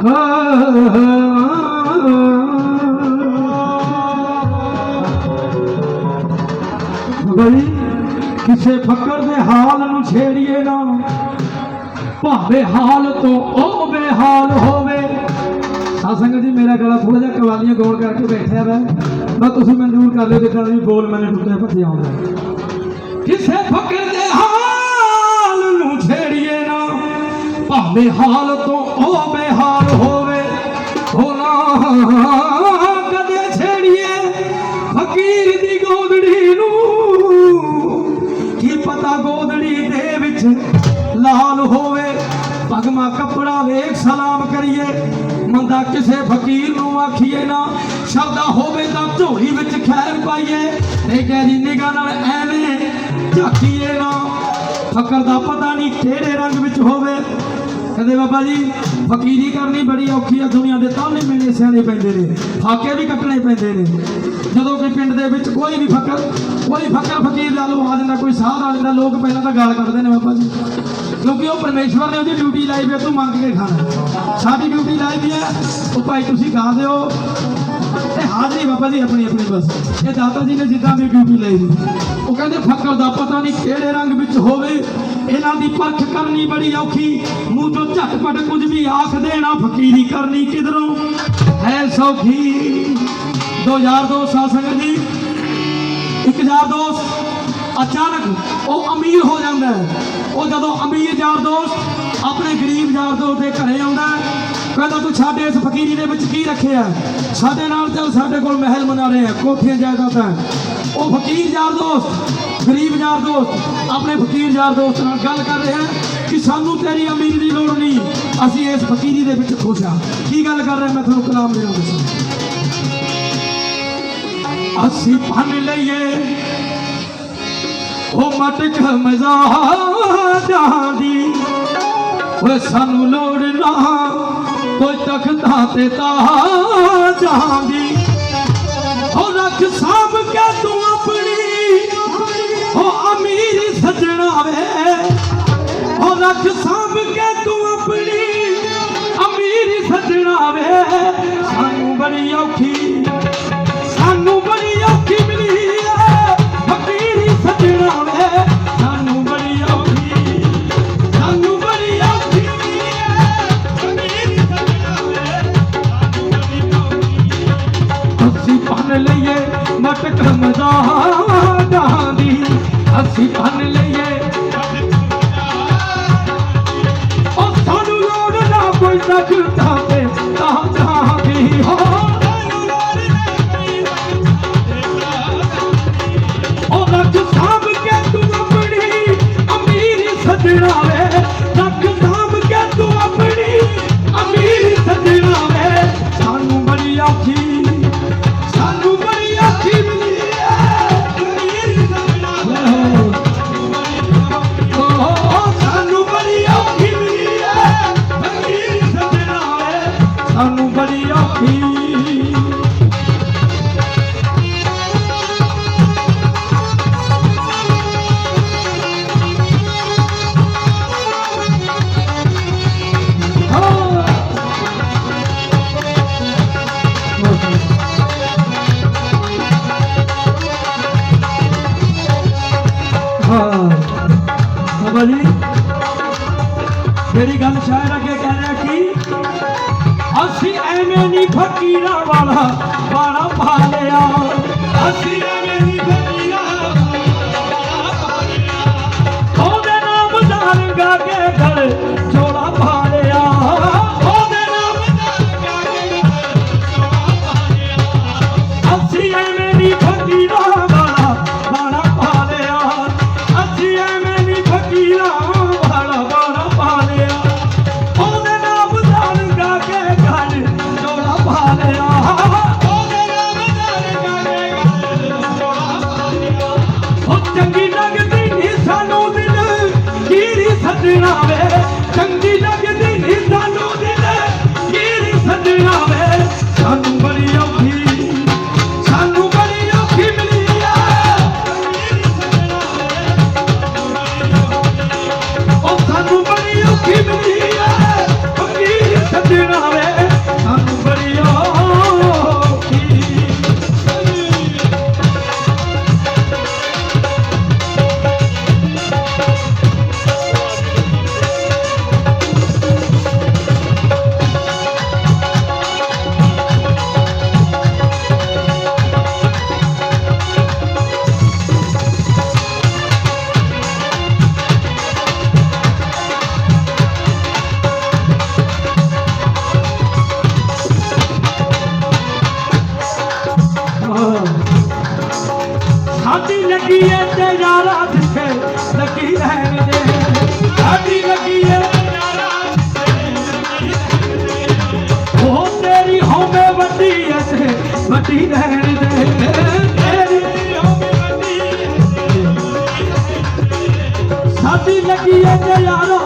ਬਈ ਕਿਸੇ ਫਕਰ ਦੇ ਹਾਲ ਨੂੰ ਛੇੜੀਏ ਨਾ। ਭਾਵੇਂ ਹਾਲ ਤੋਂ ਉਹ ਬੇਹਾਲ ਹੋਵੇ। ਸਾਸੰਗ ਜੀ, ਮੇਰਾ ਗਲਾ ਥੋੜਾ ਜਿਹਾ ਕਵਾਲੀਆਂ ਗੌਰ ਕਰਕੇ ਬੈਠਿਆ ਵਾ। ਮੈਂ ਤੁਸੀਂ ਮਨਜ਼ੂਰ ਕਰ ਲਿਓ, ਜਿੱਦਾਂ ਵੀ ਬੋਲ ਮੈਨੂੰ ਟੁੱਟੇ ਭੱਜੇ ਆਉਂਦੇ। ਕਿਸੇ ਫਕਰ ਦੇ ਹਾਲ ਨੂੰ ਛੇੜੀਏ ਨਾ। ਭਾਵੇਂ ਹਾਲ ਤੋਂ ਉਹ ਬੇਹਾਲ ਹੋਵੇ ਹੋਣਾ ਕਦੇ ਛੇੜੀਏ ਫਕੀਰ ਦੀ ਗੋਦੜੀ ਨੂੰ। ਕੀ ਪਤਾ ਗੋਦੜੀ ਦੇ ਵਿੱਚ ਲਾਲ ਹੋਵੇ। ਪਗਮਾ ਕੱਪੜਾ ਵੇਖ, ਸਲਾਮ ਕਰੀਏ। ਮੰਦਾ ਕਿਸੇ ਫਕੀਰ ਨੂੰ ਆਖੀਏ ਨਾ। ਸ਼ਰਦਾ ਹੋਵੇ ਤਾਂ ਝੋਲੀ ਵਿੱਚ ਖੈਰ ਪਾਈਏ। ਤੇ ਗੈਰੀ ਨਿਗਾਹ ਨਾਲ ਐਵੇਂ ਝਾਕੀਏ ਨਾ। ਫਕਰ ਦਾ ਪਤਾ ਨਹੀਂ ਕਿਹੜੇ ਰੰਗ ਵਿੱਚ ਹੋਵੇ। ਕਹਿੰਦੇ ਬਾਬਾ ਜੀ। ਫਕੀਰੀ ਕਰਨੀ ਬੜੀ ਔਖੀ ਆ ਦੁਨੀਆ ਦੇ ਤਾਨੇ ਮਿਲਣੇ ਸਿਆਣੇ ਪੈਂਦੇ ਨੇ। ਫਾਕੇ ਵੀ ਕੱਟਣੇ ਪੈਂਦੇ ਨੇ। ਜਦੋਂ ਕੋਈ ਪਿੰਡ ਦੇ ਵਿੱਚ ਕੋਈ ਵੀ ਫਕਰ, ਕੋਈ ਫਕਰ ਫਕੀਰ ਲਾ ਲਓ ਆ ਜਾਂਦਾ ਕੋਈ ਸਾਧ ਆ ਜਾਂਦਾ ਲੋਕ ਪਹਿਲਾਂ ਤਾਂ ਗਾਲ ਕੱਢਦੇ ਨੇ ਬਾਬਾ ਜੀ। ਕਿਉਂਕਿ ਉਹ ਪਰਮੇਸ਼ਵਰ ਨੇ ਉਹਦੀ ਡਿਊਟੀ ਲਾਈ ਵੀ ਤੂੰ ਮੰਗ ਕੇ ਖਾਣਾ। ਸਾਡੀ ਡਿਊਟੀ ਲਾਈ ਵੀ ਹੈ ਉਹ ਭਾਈ ਤੁਸੀਂ ਗਾ ਦਿਓ। ਇਹ ਹਾਜ਼ਰੀ ਬਾਬਾ ਜੀ ਆਪਣੀ ਆਪਣੀ ਬਸ। ਇਹ ਦਾਤਾ ਜੀ ਨੇ ਜਿੱਦਾਂ ਦੀ ਡਿਊਟੀ ਲਈ ਸੀ। ਉਹ ਕਹਿੰਦੇ ਫਕਰ ਦਾ ਪਤਾ ਨਹੀਂ ਕਿਹੜੇ ਰੰਗ ਵਿੱਚ ਹੋਵੇ। ਇਹਨਾਂ ਦੀ ਪਰਖ ਕਰਨੀ ਬੜੀ ਔਖੀ। ਮੂੰਹ ਤੋਂ ਝਟਪਟ ਕੁਝ ਵੀ ਆਖ ਦੇਣਾ ਫਕੀਰੀ ਕਰਨੀ ਕਿਧਰੋਂ? ਹੈ ਸੌਖੀ। ਦੋ ਯਾਰ ਦੋ ਸਾਸੰਗ ਜੀ। ਇੱਕ ਯਾਰ ਦੋਸਤ ਅਚਾਨਕ ਉਹ ਅਮੀਰ ਹੋ ਜਾਂਦਾ ਹੈ। ਉਹ ਜਦੋਂ ਅਮੀਰ ਯਾਰ ਦੋਸਤ ਆਪਣੇ ਗਰੀਬ ਯਾਰ ਦੋਸਤ ਦੇ ਘਰੇ ਆਉਂਦਾ ਹੈ, ਕਹਿੰਦਾ ਤੂੰ ਸਾਡੇ ਇਸ ਫਕੀਰੀ ਦੇ ਵਿੱਚ ਕੀ ਰੱਖਿਆ? ਸਾਡੇ ਨਾਲ ਚੱਲ, ਸਾਡੇ ਕੋਲ ਮਹਿਲ ਬਣਾ ਰਹੇ ਆ, ਕੋਠੀਆਂ ਜਾਇਦਾਦਾਂ ਉਹ ਫਕੀਰ ਯਾਰ ਦੋਸਤ, ਗਰੀਬ ਯਾਰ ਦੋਸਤ, ਆਪਣੇ ਫਕੀਰ ਯਾਰ ਦੋਸਤ ਨਾਲ ਗੱਲ ਕਰ ਰਿਹਾ ਕਿ ਸਾਨੂੰ ਤੇਰੀ ਅਮੀਰੀ ਦੀ ਲੋੜ ਨਹੀਂ। ਅਸੀਂ ਇਸ ਫਕੀਰੀ ਦੇ ਵਿੱਚ ਖੁਸ਼ ਆ। ਕੀ ਗੱਲ ਕਰ ਰਿਹਾ? ਮੈਂ ਤੁਹਾਨੂੰ ਕਲਾਮ ਦੇਣਾ ਦੱਸਾਂ। ਅਸੀਂ ਭੰਨ ਲਈਏ। ਉਹ ਮਟਕ ਮਜ਼ਾਦਾਂ ਦੀ। ਓਏ ਸਾਨੂੰ ਲੋੜ ਨਾ ਕੋਈ ਤਖਤਾਂ ਤੇ ਤਾਜਾਂ ਦੀ ਉਹ ਰੱਖ ਸਾਂਭ ਕੇ ਤੂੰ ਆਪਣੀ। ਉਹ ਅਮੀਰ ਸਜਣਾ ਵੇ ਉਹ ਰੱਖ ਸਾਂਭ ਕੇ ਤੂੰ ਆਪਣੀ। ਅਮੀਰ ਸਜਣਾ ਵੇ ਸਾਨੂੰ ਬੜੀ ਔਖੀ ਅਸੀਂ ਭੰਨ ਲਈਏ ਮਟਕ ਮਜ਼ਾਦਾਂ ਦੀ। ਅਸੀਂ ਭੰਨ ਲਈਏ ਉਹ ਸਾਨੂੰ ਲੋੜ ਨਾ ਕੋਈ ਤਖਤਾਂ ਤੇ ਤਾਜਾਂ ਦੀ ਹੋ। ਉਹ ਰੱਖ ਸਾਂਭ ਕੇ ਤੂੰ ਆਪਣੀ ਅਮੀਰ ਸਜਣਾ ਮੇਰੀ ਗੱਲ ਸ਼ਾਇਰ ਅੱਗੇ ਕਹਿ ਰਿਹਾ ਕਿ ਅਸੀਂ ਐਵੇਂ ਨਹੀਂ ਫਕੀਰਾਂ ਵਾਲਾ ਬਾਣਾ ਪਾ ਲਿਆ। ਅਸੀਂ ਉਹ ਨਾਮ ਸਾਡੀ ਲੱਗੀ ਏ ਤੇ ਯਾਰਾ ਦਿਖੇ ਲੱਗੀ ਐ ਵੇ ਸਾਡੀ ਲੱਗੀ ਏ ਹੋ ਤੇਰੀ ਹੋਵੇ ਵੱਡੀ ਐ ਤੇ ਵੱਡੀ ਰਹਿਣ ਦੇ। ਸਾਡੀ ਲੱਗੀ ਏ ਤੇ ਯਾਰਾ